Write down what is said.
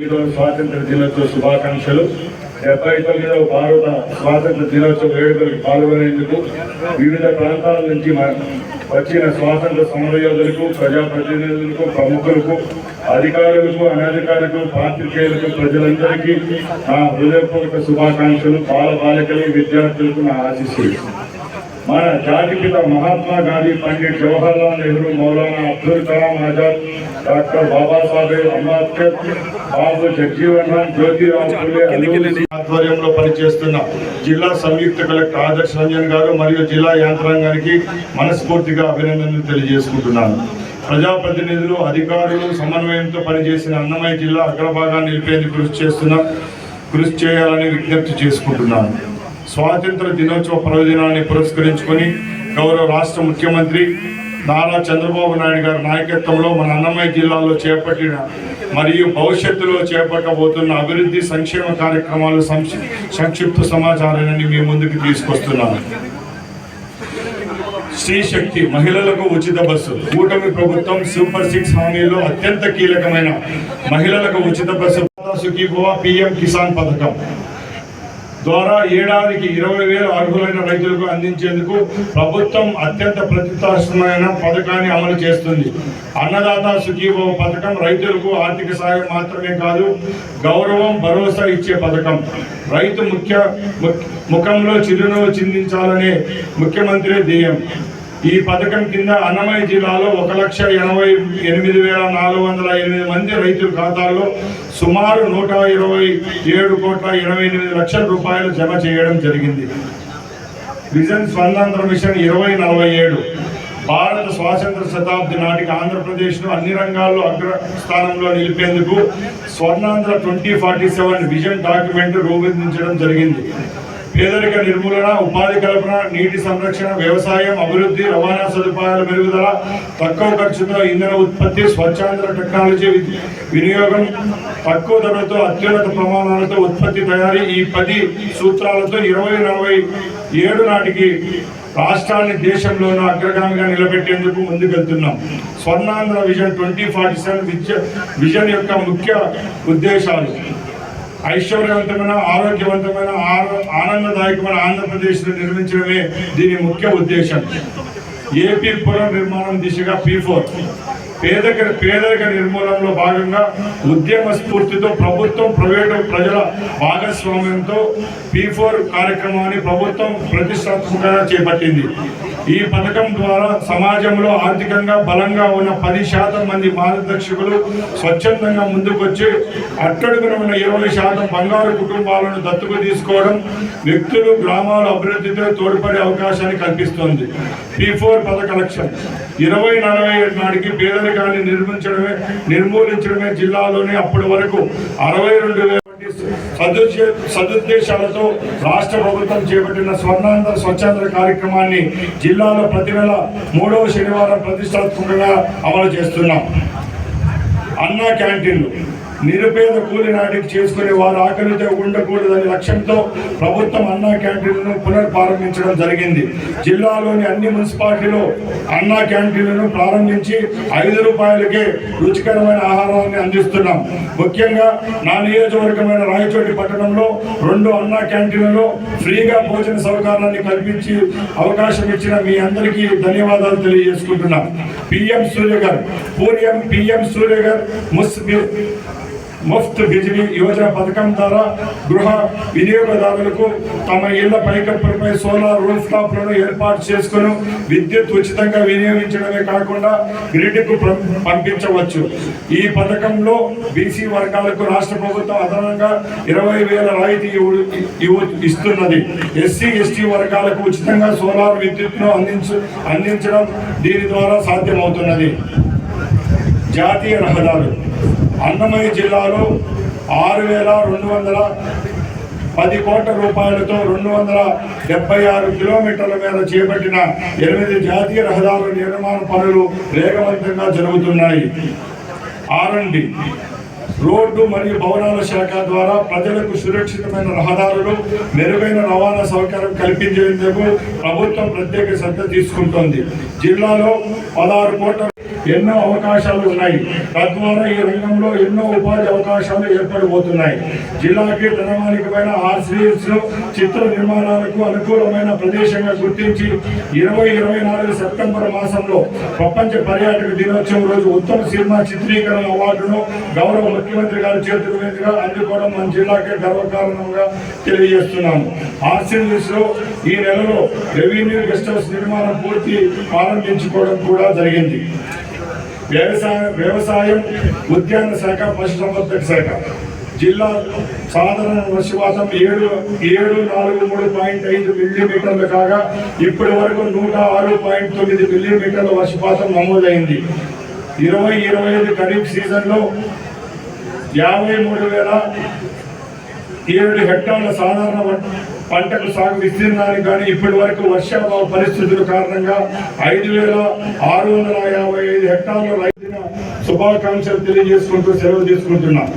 ఈరోజు స్వాతంత్ర దినోత్సవ శుభాకాంక్షలు. డెబ్బై తొమ్మిదవ భారత స్వాతంత్ర దినోత్సవ వేడుకలకు పాల్గొనేందుకు వివిధ ప్రాంతాల నుంచి వచ్చిన స్వాతంత్ర సమరయోధులకు ప్రజాప్రతినిధులకు ప్రముఖులకు అధికారులకు అనధికారులకు పాత్రికేయులకు ప్రజలందరికీ నా హృదయపూర్వక శుభాకాంక్షలు. బాల బాలికలు విద్యార్థులకు నా ఆశీస్సులు. మన జాతిపిత మహాత్మా గాంధీ పండిట్ జవహర్లాల్ నెహ్రూ మౌలానా అబ్దుల్ కలాం ఆజాద్ డాక్టర్ బాబాసాహెబ్ అంబేద్కర్ బాబు జగ్జీవన్ రామ్ జ్యోతిరావు ఆధ్వర్యంలో పనిచేస్తున్న జిల్లా సంయుక్త కలెక్టర్ ఆదర్శ్ రంజన్ గారు మరియు జిల్లా యంత్రాంగానికి మనస్ఫూర్తిగా అభినందనలు తెలియజేసుకుంటున్నాను. ప్రజాప్రతినిధులు అధికారులు సమన్వయంతో పనిచేసిన అన్నమయ్య జిల్లా అగ్రభాగాన్ని నిలిపేందుకు కృషి చేస్తున్న కృషి చేయాలని విజ్ఞప్తి చేసుకుంటున్నాను. స్వాతంత్ర దినోత్సవ ప్రయోజనాన్ని పురస్కరించుకొని గౌరవ రాష్ట్ర ముఖ్యమంత్రి నారా చంద్రబాబు నాయుడు గారి నాయకత్వంలో మన అన్నమయ్య జిల్లాలో చేపట్టిన మరియు భవిష్యత్తులో చేపట్టబోతున్న అభివృద్ధి సంక్షేమ కార్యక్రమాలు సంక్షి- సంక్షిప్త సమాచారాన్ని మీ ముందుకు తీసుకొస్తున్నాను. స్త్రీ శక్తి మహిళలకు ఉచిత బస్సు. కూటమి ప్రభుత్వం సూపర్ సిక్స్ హామీలో అత్యంత కీలకమైన మహిళలకు ఉచిత బస్సు. సుఖీభవ పిఎం కిసాన్ పథకం. ద్వారా ఏడాదికి ఇరవై వేల అర్హులైన రైతులకు అందించేందుకు ప్రభుత్వం అత్యంత ప్రతిష్టాత్మకమైన పథకాన్ని అమలు చేస్తుంది. అన్నదాత సుఖీభవ పథకం రైతులకు ఆర్థిక సాయం మాత్రమే కాదు గౌరవం భరోసా ఇచ్చే పథకం. రైతు ముఖ్య ముఖంలో చిరునవ్వు చిందించాలనే ముఖ్యమంత్రి ధ్యేయం. ఈ పథకం కింద అన్నమయ్య జిల్లాలో ఒక లక్ష ఎనభై ఎనిమిది వేల నాలుగు వందల ఎనిమిది మంది రైతుల ఖాతాల్లో సుమారు నూట ఇరవై ఏడు కోట్ల ఇరవై ఎనిమిది లక్షల రూపాయలు జమ చేయడం జరిగింది. విజన్ స్వర్ణాంధ్ర మిషన్ ఇరవై నలభై ఏడు భారత స్వాతంత్ర శతాబ్ది నాటికి ఆంధ్రప్రదేశ్ను అన్ని రంగాల్లో అగ్ర స్థానంలో నిలిపేందుకు Swarnandhra twenty forty seven vision document రూపొందించడం జరిగింది. పేదరిక నిర్మూలన ఉపాధి కల్పన నీటి సంరక్షణ వ్యవసాయం అభివృద్ధి రవాణా సదుపాయాల మెరుగుదల తక్కువ ఖర్చుతో ఇంధన ఉత్పత్తి స్వచ్ఛాంధ్ర టెక్నాలజీ వినియోగం తక్కువ ధరలతో అత్యున్నత ప్రమాణాలతో ఉత్పత్తి తయారీ ఈ పది సూత్రాలతో ఇరవై నలభై ఏడు నాటికి రాష్ట్రాన్ని దేశంలోనూ అగ్రగామిగా నిలబెట్టేందుకు ముందుకెళ్తున్నాం. Swarnandhra vision twenty forty seven vision యొక్క ముఖ్య ఉద్దేశాలు. ఐశ్వర్యవంతమైన ఆరోగ్యవంతమైన ఆనందదాయకమైన ఆంధ్రప్రదేశ్ను నిర్మించడమే దీని ముఖ్య ఉద్దేశం. ఏపీ పునర్నిర్మాణం దిశగా పీ ఫోర్. పేద పేదరిక నిర్మూలనలో భాగంగా ఉద్యమ స్ఫూర్తితో ప్రభుత్వం ప్రైవేటు ప్రజల భాగస్వామ్యంతో పీ ఫోర్ కార్యక్రమాన్ని ప్రభుత్వం ప్రతిష్టాత్మకంగా చేపట్టింది. ఈ పథకం ద్వారా సమాజంలో ఆర్థికంగా బలంగా ఉన్న పది శాతం మంది మార్గదర్శకులు స్వచ్ఛందంగా ముందుకొచ్చి అట్టడుగున ఉన్న ఇరవై శాతం బంగారు కుటుంబాలను దత్తుకు తీసుకోవడం వ్యక్తులు గ్రామాల అభివృద్ధితో తోడ్పడే అవకాశాన్ని కల్పిస్తోంది. పీ ఫోర్ పథక లక్ష్యం. ఇరవై నలభై ఏడు నాటికి పేదరికాన్ని నిర్మించడమే నిర్మూలించడమే జిల్లాలోని అప్పటి వరకు అరవై రెండు వేల సదుద్దే సదుద్దేశాలతో రాష్ట్ర ప్రభుత్వం చేపట్టిన స్వర్ణాంధ్ర స్వచ్ఛాంధ్ర కార్యక్రమాన్ని జిల్లాలో ప్రతి నెల మూడవ శనివారం ప్రతిష్టాత్మకంగా అమలు చేస్తున్నాం. అన్నా క్యాంటీన్లు. నిరుపేద కూలి నాటికి చేసుకునే వారు ఆకలితో ఉండకూడదనే లక్ష్యంతో ప్రభుత్వం అన్నా క్యాంటీన్లను పునర్ప్రారంభించడం జరిగింది. జిల్లాలోని అన్ని మున్సిపాలిటీలో అన్నా క్యాంటీన్లను ప్రారంభించి ఐదు రూపాయలకే రుచికరమైన ఆహారాన్ని అందిస్తున్నాం. ముఖ్యంగా నా నియోజకవర్గమైన రాయచోటి పట్టణంలో రెండు అన్నా క్యాంటీన్లలో ఫ్రీగా భోజన సౌకర్యాన్ని కల్పించి అవకాశం ఇచ్చిన మీ అందరికీ ధన్యవాదాలు తెలియజేసుకుంటున్నాం. పిఎం సూర్య గారు పూర్యం పిఎం సూర్య గారు ముస్ ముఫ్త్ బిజిలీ యోజన పథకం ద్వారా గృహ వినియోగదారులకు తమ ఇళ్ళ పైకప్పులపై సోలార్ రూఫ్ టాప్లను ఏర్పాటు చేసుకుని విద్యుత్ ఉచితంగా వినియోగించడమే కాకుండా గ్రిడ్కు పంపించవచ్చు. ఈ పథకంలో బీసీ వర్గాలకు రాష్ట్ర ప్రభుత్వం అదనంగా ఇరవై వేల రాయితీ ఇవ్వు- ఇవ్వు- ఇస్తున్నది. ఎస్సీ ఎస్టీ వర్గాలకు ఉచితంగా సోలార్ విద్యుత్ను అందించు అందించడం దీని ద్వారా సాధ్యమవుతున్నది. జాతీయ రహదారులు. అన్నమయ్య జిల్లాలో ఆరు వేల రెండు వందల పది కోట్ల రూపాయలతో రెండు వందల డెబ్బై ఆరు కిలోమీటర్ల మేర చేపట్టిన ఎనిమిది జాతీయ రహదారుల నిర్మాణ పనులు వేగవంతంగా జరుగుతున్నాయి. ఆర్ఎండి రోడ్డు మరియు భవనాల శాఖ ద్వారా ప్రజలకు సురక్షితమైన రహదారులు మెరుగైన రవాణా సౌకర్యం కల్పించేందుకు ప్రభుత్వం ప్రత్యేక శ్రద్ధ తీసుకుంటోంది. జిల్లాలో పదహారు కోట్ల ఎన్నో అవకాశాలు ఉన్నాయి. తద్వారా ఈ రంగంలో ఎన్నో ఉపాధి అవకాశాలు ఏర్పడిపోతున్నాయి జిల్లాకి ప్రణాళికమైన ఆర్సీఎస్ చిత్ర నిర్మాణాలకు అనుకూలమైన ప్రదేశంగా గుర్తించి ఇరవై ఇరవై నాలుగు సెప్టెంబర్ మాసంలో ప్రపంచ పర్యాటక దినోత్సవం రోజు ఉత్తమ సినిమా చిత్రీకరణ అవార్డును గౌరవ ముఖ్యమంత్రి గారి చేతుల మీదుగా అందుకోవడం మన జిల్లాకే గర్వకారణంగా తెలియజేస్తున్నాము. ఆర్సీఎస్లో ఈ నెలలో రెవెన్యూ గెస్ట్ హౌస్ నిర్మాణం పూర్తి ప్రారంభించుకోవడం కూడా జరిగింది. వ్యవసాయ వ్యవసాయం ఉద్యాన శాఖ పశుసంవర్ధక శాఖ. జిల్లా సాధారణ వర్షపాతం ఏడు ఏడు నాలుగు మూడు పాయింట్ ఐదు మిల్లీమీటర్లు కాగా ఇప్పటి వరకు నూట ఆరు పాయింట్ తొమ్మిది మిల్లీమీటర్ల వర్షపాతం నమోదైంది. ఇరవై ఇరవై ఐదు ఖరీఫ్ సీజన్లో యాభై మూడు వేల ఏడు హెక్టార్ల సాధారణ పంటకు సాగు విస్తీర్ణానికి కానీ ఇప్పటి వరకు వర్షాభావ పరిస్థితుల కారణంగా ఐదు వేల ఆరు వందల యాభై ఐదు హెక్టార్ల రైతుల శుభాకాంక్షలు తెలియజేసుకుంటూ సెలవు తీసుకుంటున్నాం.